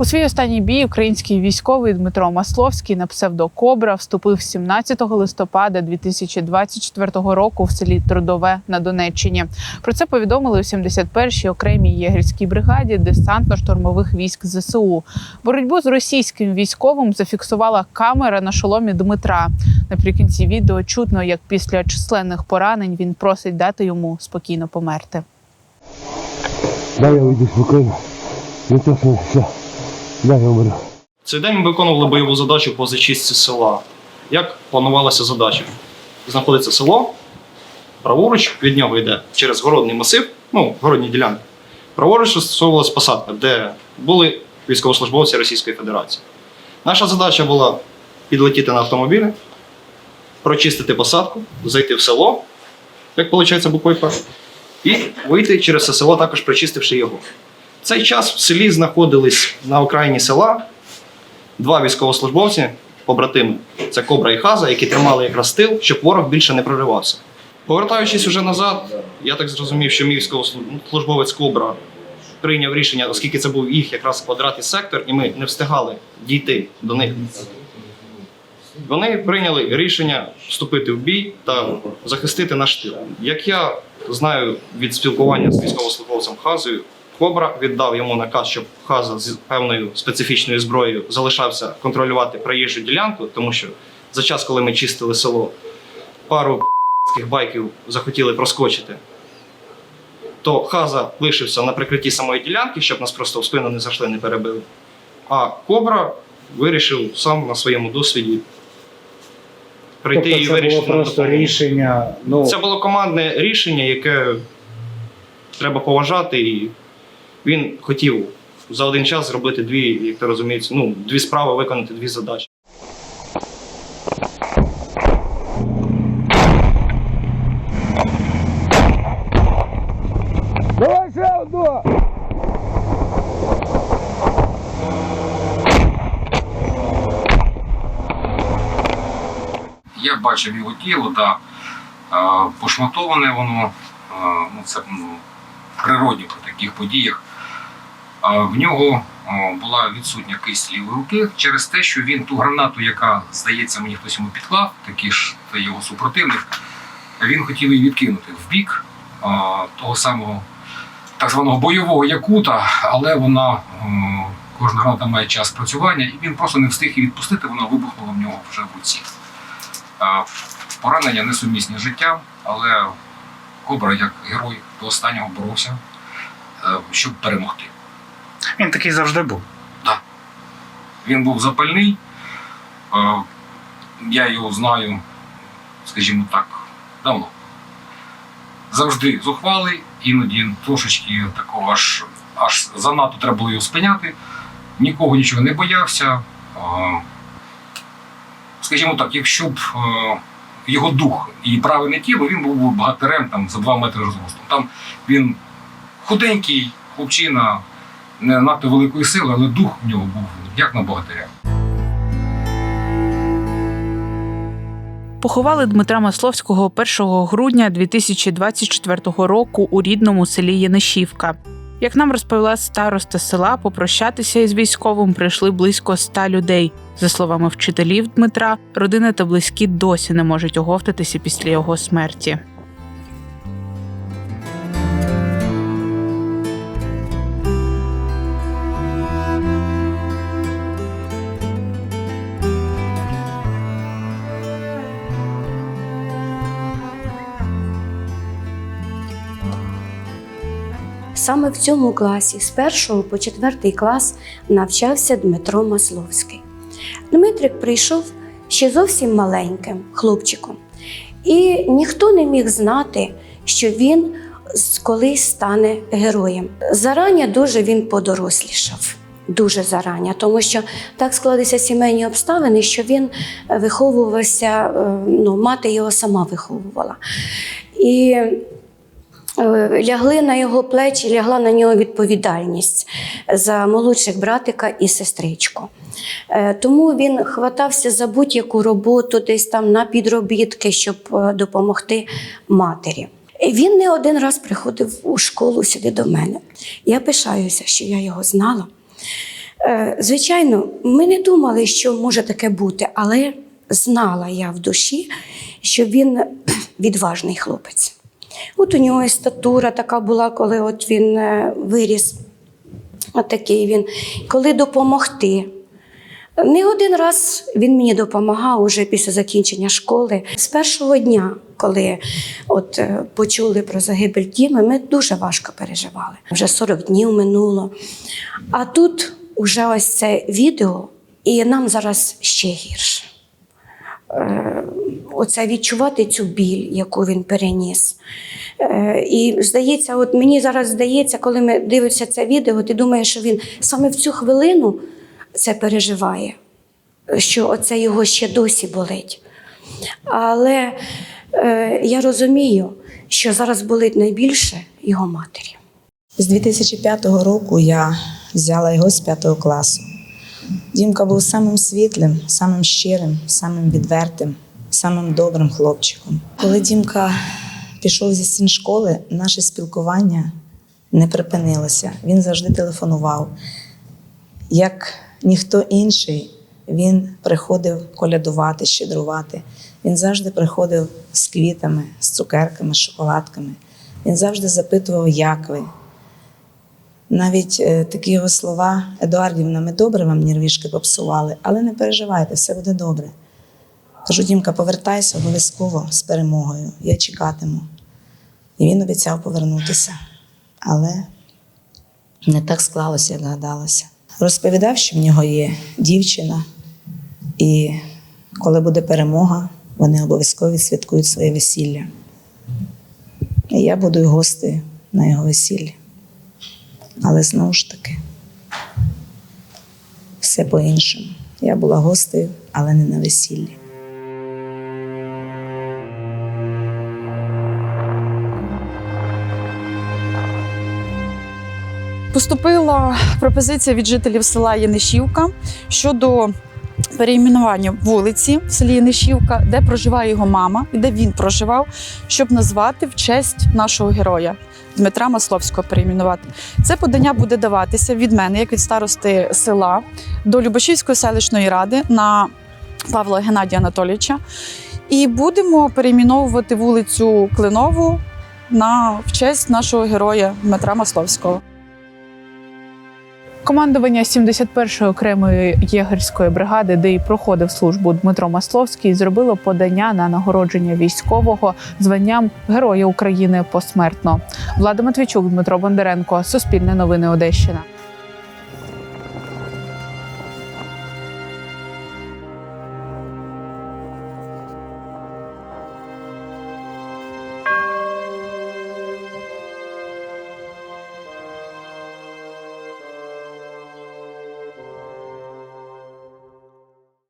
У свій останній бій український військовий Дмитро Масловський на псевдо Кобра вступив 17 листопада 2024 року в селі Трудове на Донеччині. Про це повідомили у 71-й окремій єгерській бригаді десантно-штурмових військ ЗСУ. Боротьбу з російським військовим зафіксувала камера на шоломі Дмитра. Наприкінці відео чутно, як після численних поранень він просить дати йому спокійно померти. Дай я вийду спокійно. Не. Дай я умру. Цей день ми виконували бойову задачу по зачистці села. Як планувалася задача? Знаходиться село, праворуч від нього йде через городний масив, ну, городні ділянки. Праворуч застосовувалася посадка, де були військовослужбовці Російської Федерації. Наша задача була підлетіти на автомобілі, прочистити посадку, зайти в село, як виходить буквою і вийти через це село, також прочистивши його. В цей час в селі знаходились на окраїні села два військовослужбовці, побратими. Це Кобра і Хаза, які тримали якраз тил, щоб ворог більше не проривався. Повертаючись уже назад, я так зрозумів, що мій військовослужбовець Кобра прийняв рішення, оскільки це був їх якраз квадрат і сектор, і ми не встигали дійти до них. Вони прийняли рішення вступити в бій та захистити наш тил. Як я знаю від спілкування з військовослужбовцем Хазою, Кобра віддав йому наказ, щоб Хаза з певною специфічною зброєю залишався контролювати проїжджу ділянку, тому що за час, коли ми чистили село, пару байків захотіли проскочити. То Хаза лишився на прикритті самої ділянки, щоб нас просто в спину не зайшли, не перебили. А Кобра вирішив сам на своєму досвіді прийти тобто і це вирішити. було просто рішення. Ну, Це було командне рішення, яке треба поважати. І він хотів за один час зробити дві, як ти розумієш, ну, дві справи, виконати дві задачі. Давай ще одну! Я бачив його тіло, да, пошматоване воно, ну це ну, в природі при таких подіях. В нього була відсутня кисть лівої руки через те, що він ту гранату, яка, здається, мені хтось йому підклав, такий ж та його супротивник, він хотів її відкинути в бік того самого так званого бойового якута, але вона кожна граната має час спрацювання, і він просто не встиг її відпустити, вона вибухнула в нього вже в руці. Поранення несумісні з життям, але Кобра як герой до останнього боровся, е, щоб перемогти. Він такий завжди був. Він був запальний. е, Я його знаю, скажімо так, давно. Завжди зухвалий, іноді трошечки такого аж, аж занадто треба було його спиняти. Нікого нічого не боявся. Е, Скажімо так, якщо б е, його дух і правильне тіло, він був багатирем там, за 2 метри зростом. Там він худенький, хлопчина, не надто великої сили, але дух в нього був як на богатиря. Поховали Дмитра Масловського 1 грудня 2024 року у рідному селі Янишівка. Як нам розповіла староста села, попрощатися із військовим прийшли близько ста людей. За словами вчителів Дмитра, родина та близькі досі не можуть оговтатися після його смерті. Саме в цьому класі з першого по четвертий клас навчався Дмитро Масловський. Дмитрик прийшов ще зовсім маленьким хлопчиком, і ніхто не міг знати, що він колись стане героєм. Зарання дуже він подорослішав. Дуже зарання, тому що так склалися сімейні обставини, що він е, виховувався, е, ну, мати його сама виховувала. І лягли на його плечі, лягла на нього відповідальність за молодших братика і сестричку. Е, Тому він хватався за будь-яку роботу, десь там на підробітки, щоб е, допомогти матері. Він не один раз приходив у школу сюди до мене. Я пишаюся, що я його знала. Е, Звичайно, ми не думали, що може таке бути, але знала я в душі, що він відважний хлопець. От у нього і статура така була, коли от він е, виріс. От такий він. Коли допомогти. Не один раз він мені допомагав уже після закінчення школи. З першого дня, коли от е, почули про загибель Діми, ми дуже важко переживали. Вже 40 днів минуло. А тут уже ось це відео, і нам зараз ще гірше. Оце відчувати цю біль, яку він переніс. Е, І здається, от мені зараз здається, коли ми дивимося це відео, ти думаєш, що він саме в цю хвилину це переживає, що оце його ще досі болить. Але е, я розумію, що зараз болить найбільше його матері. З 2005 року я взяла його з 5 класу. Дімка був самим світлим, самим щирим, самим відвертим, самим добрим хлопчиком. Коли Дімка пішов зі стін школи, наше спілкування не припинилося. Він завжди телефонував. Як ніхто інший, він приходив колядувати, щедрувати. Він завжди приходив з квітами, з цукерками, з шоколадками. Він завжди запитував, як ви. Навіть е, такі його слова Едуардівна, ми добре вам нервішки попсували, але не переживайте, все буде добре. Кажу, Дімка, повертайся обов'язково з перемогою. Я чекатиму. І він обіцяв повернутися. Але не так склалося, як гадалося. Розповідав, що в нього є дівчина, і коли буде перемога, вони обов'язково відсвяткують своє весілля. І я буду гостею на його весіллі. Але знову ж таки, все по-іншому. Я була гостею, але не на весіллі. Поступила пропозиція від жителів села Янишівка щодо перейменування вулиці в селі Янишівка, де проживає його мама і де він проживав, щоб назвати в честь нашого героя Дмитра Масловського перейменувати. Це подання буде даватися від мене, як від старости села, до Любашівської селищної ради на Павла Геннадія Анатолійовича. І будемо перейменовувати вулицю Клинову на в честь нашого героя Дмитра Масловського. Командування 71-ї окремої єгерської бригади, де й проходив службу Дмитро Масловський, зробило подання на нагородження військового званням Героя України посмертно. Влада Матвійчук, Дмитро Бондаренко, Суспільне новини Одещина.